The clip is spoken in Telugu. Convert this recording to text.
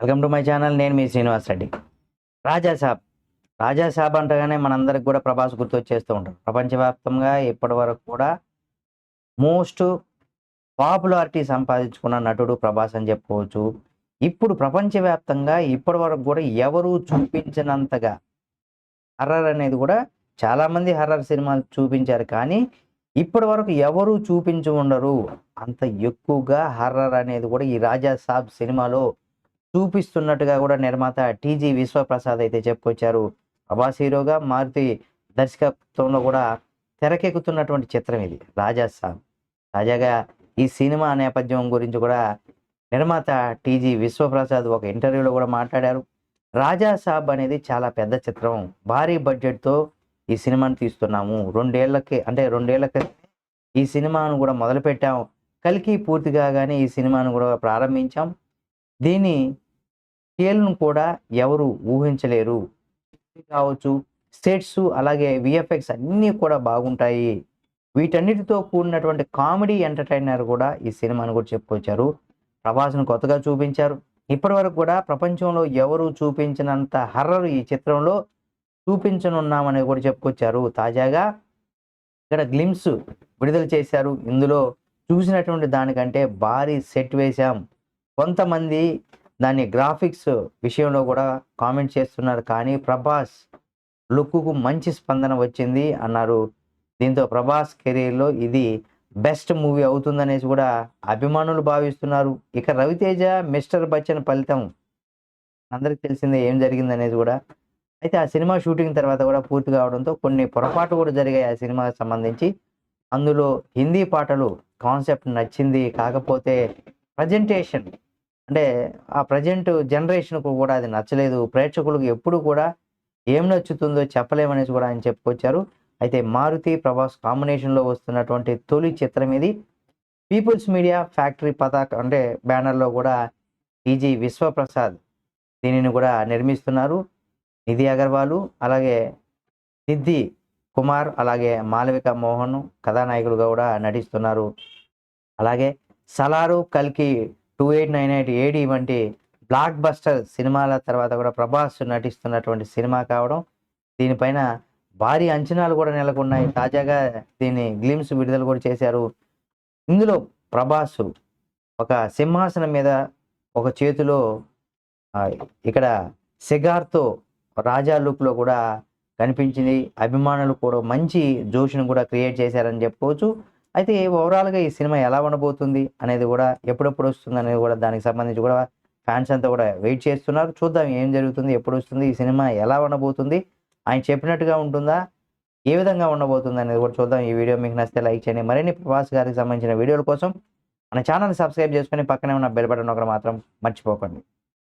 Welcome to my channel. నేను మీ శ్రీనివాస్ రెడ్డి. రాజాసాబ్ రాజాసాబ్ అంటగానే మనందరికి కూడా ప్రభాస్ గుర్తొచ్చేస్తూ ఉంటారు. ప్రపంచవ్యాప్తంగా ఇప్పటి వరకు కూడా మోస్ట్ పాపులారిటీ సంపాదించుకున్న నటుడు ప్రభాస్ అని చెప్పుకోవచ్చు. ఇప్పుడు ప్రపంచవ్యాప్తంగా ఇప్పటి వరకు కూడా ఎవరు చూపించినంతగా హర్రర్ అనేది కూడా చాలామంది హర్రర్ సినిమాలు చూపించారు. కానీ ఇప్పటి వరకు ఎవరు చూపించి ఉండరు. అంత ఎక్కువగా హర్రర్ అనేది కూడా ఈ రాజా సాబ్ సినిమాలో చూపిస్తున్నట్టుగా కూడా నిర్మాత టీజీ విశ్వప్రసాద్ అయితే చెప్పుకొచ్చారు. అబాస్ హీరోగా మారుతి దర్శకత్వంలో కూడా తెరకెక్కుతున్నటువంటి చిత్రం ఇది రాజా సాబ్. తాజాగా ఈ సినిమా నేపథ్యం గురించి కూడా నిర్మాత టీజీ విశ్వప్రసాద్ ఒక ఇంటర్వ్యూలో కూడా మాట్లాడారు. రాజా సాబ్ అనేది చాలా పెద్ద చిత్రం. భారీ బడ్జెట్తో ఈ సినిమాను తీస్తున్నాము. రెండేళ్ళకి అంటే రెండేళ్ళకి ఈ సినిమాను కూడా మొదలుపెట్టాం. కలికి పూర్తి కాగానే ఈ సినిమాను కూడా ప్రారంభించాం. దీని స్కేల్ను కూడా ఎవరు ఊహించలేరు. కావచ్చు సెట్స్ అలాగే విఎఫ్ఎక్స్ అన్నీ కూడా బాగుంటాయి. వీటన్నిటితో కూడినటువంటి కామెడీ ఎంటర్టైనర్ కూడా ఈ సినిమాను కూడా చెప్పుకొచ్చారు. ప్రభాస్ను కొత్తగా చూపించారు. ఇప్పటి వరకు కూడా ప్రపంచంలో ఎవరు చూపించినంత హర్రర్ ఈ చిత్రంలో చూపించనున్నామని కూడా చెప్పుకొచ్చారు. తాజాగా ఇక్కడ గ్లిమ్స్ విడుదల చేశారు. ఇందులో చూసినటువంటి దానికంటే భారీ సెట్ వేశాం. కొంతమంది దాని గ్రాఫిక్స్ విషయంలో కూడా కామెంట్ చేస్తున్నారు. కానీ ప్రభాస్ లుక్కు మంచి స్పందన వచ్చింది అన్నారు. దీంతో ప్రభాస్ కెరీర్లో ఇది బెస్ట్ మూవీ అవుతుందనేసి కూడా అభిమానులు భావిస్తున్నారు. ఇక రవితేజ మిస్టర్ బచ్చన్ ఫలితం అందరికి తెలిసిందే ఏం జరిగిందనేది కూడా. అయితే ఆ సినిమా షూటింగ్ తర్వాత కూడా పూర్తి కావడంతో కొన్ని పొరపాటు కూడా జరిగాయి ఆ సినిమాకి సంబంధించి. అందులో హిందీ పాటలు కాన్సెప్ట్ నచ్చింది కాకపోతే ప్రజెంటేషన్ అంటే ఆ ప్రజెంట్ జనరేషన్కు కూడా అది నచ్చలేదు. ప్రేక్షకులకు ఎప్పుడు కూడా ఏం నచ్చుతుందో చెప్పలేమనేసి కూడా ఆయన చెప్పుకొచ్చారు. అయితే మారుతి ప్రభాస్ కాంబినేషన్లో వస్తున్నటువంటి తొలి చిత్రం ఇది. పీపుల్స్ మీడియా ఫ్యాక్టరీ పతాక అంటే బ్యానర్లో కూడా టీజీ విశ్వప్రసాద్ దీనిని కూడా నిర్మిస్తున్నారు. నిధి అగర్వాలు అలాగే సిద్ధి కుమార్ అలాగే మాలవిక మోహన్ కథానాయకులుగా కూడా నటిస్తున్నారు. అలాగే సలారు కల్కి two eight nine eight AD వంటి బ్లాక్ బస్టర్ సినిమాల తర్వాత కూడా ప్రభాస్ నటిస్తున్నటువంటి సినిమా కావడం దీనిపైన భారీ అంచనాలు కూడా నెలకొన్నాయి. తాజాగా దీన్ని గ్లిమ్స్ విడుదల కూడా చేశారు. ఇందులో ప్రభాస్ ఒక సింహాసనం మీద ఒక చేతిలో ఇక్కడ సిగార్తో రాజా లుక్లో కూడా కనిపించింది. అభిమానులు కూడా మంచి జోష్ను కూడా క్రియేట్ చేశారని చెప్పుకోవచ్చు. అయితే ఓవరాల్గా ఈ సినిమా ఎలా ఉండబోతుంది అనేది కూడా ఎప్పుడెప్పుడు వస్తుంది అనేది కూడా దానికి సంబంధించి కూడా ఫ్యాన్స్ అంతా కూడా వెయిట్ చేస్తున్నారు. చూద్దాం ఏం జరుగుతుంది ఎప్పుడు వస్తుంది ఈ సినిమా ఎలా ఉండబోతుంది ఆయన చెప్పినట్టుగా ఉంటుందా ఏ విధంగా ఉండబోతుంది అనేది కూడా చూద్దాం. ఈ వీడియో మీకు నచ్చితే లైక్ చేయండి. మరిన్ని ప్రభాస్ గారికి సంబంధించిన వీడియోల కోసం మన ఛానల్ని సబ్స్క్రైబ్ చేసుకొని పక్కనే ఉన్న బెల్ బటన్ ఒకటి మాత్రం మర్చిపోకండి.